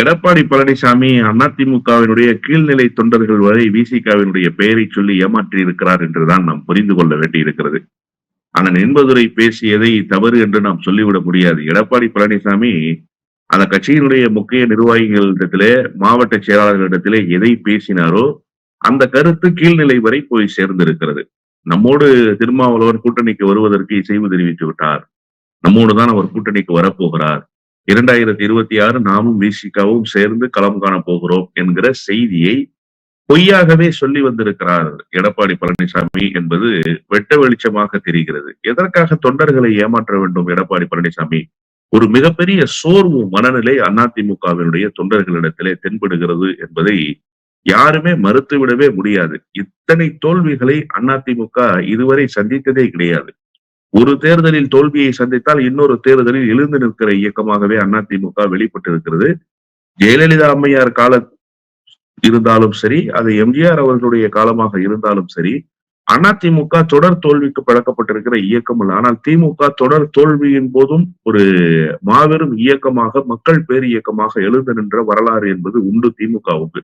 எடப்பாடி பழனிசாமி அதிமுகவினுடைய கீழ்நிலை தொண்டர்கள் வரை விசிகாவினுடைய பெயரை சொல்லி ஏமாற்றி இருக்கிறார் என்றுதான் நாம் புரிந்து கொள்ள வேண்டியிருக்கிறது. ஆனால் என்பதுரை பேசியதை தவறு என்று நாம் சொல்லிவிட முடியாது. எடப்பாடி பழனிசாமி அந்த கட்சியினுடைய முக்கிய நிர்வாகிகளிடத்திலே மாவட்ட செயலாளர்களிடத்திலே எதை பேசினாரோ அந்த கருத்து கீழ்நிலை வரை போய் சேர்ந்திருக்கிறது. நம்மோடு திருமாவளவன் கூட்டணிக்கு வருவதற்கு இசைவு தெரிவித்து விட்டார். நம்மோடு தான் அவர் கூட்டணிக்கு வரப்போகிறார். இரண்டாயிரத்தி இருபத்தி ஆறு நாமும் விசிகாவும் சேர்ந்து களம் காண போகிறோம் என்கிற செய்தியை பொய்யாகவே சொல்லி வந்திருக்கிறார் எடப்பாடி பழனிசாமி என்பது வெட்ட வெளிச்சமாக தெரிகிறது. எதற்காக தொண்டர்களை ஏமாற்ற வேண்டும் எடப்பாடி பழனிசாமி? ஒரு மிகப்பெரிய சோர்வு மனநிலை அதிமுகவினுடைய தொண்டர்களிடத்திலே தென்படுகிறது என்பதை யாருமே மறுத்துவிடவே முடியாது. இத்தனை தோல்விகளை அதிமுக இதுவரை சந்தித்ததே கிடையாது. ஒரு தேர்தலில் தோல்வியை சந்தித்தால் இன்னொரு தேர்தலில் எழுந்து நிற்கிற இயக்கமாகவே அதிமுக வெளிப்பட்டிருக்கிறது. ஜெயலலிதா அம்மையார் கால இருந்தாலும் சரி அது எம்ஜிஆர் அவர்களுடைய காலமாக இருந்தாலும் சரி அதிமுக தொடர் தோல்விக்கு பழக்கப்பட்டிருக்கிற இயக்கம் அல்ல ஆனால் திமுக தொடர் தோல்வியின் போதும் ஒரு மாபெரும் இயக்கமாக மக்கள் பேர் இயக்கமாக எழுந்து நின்ற வரலாறு என்பது உண்டு திமுகவுக்கு.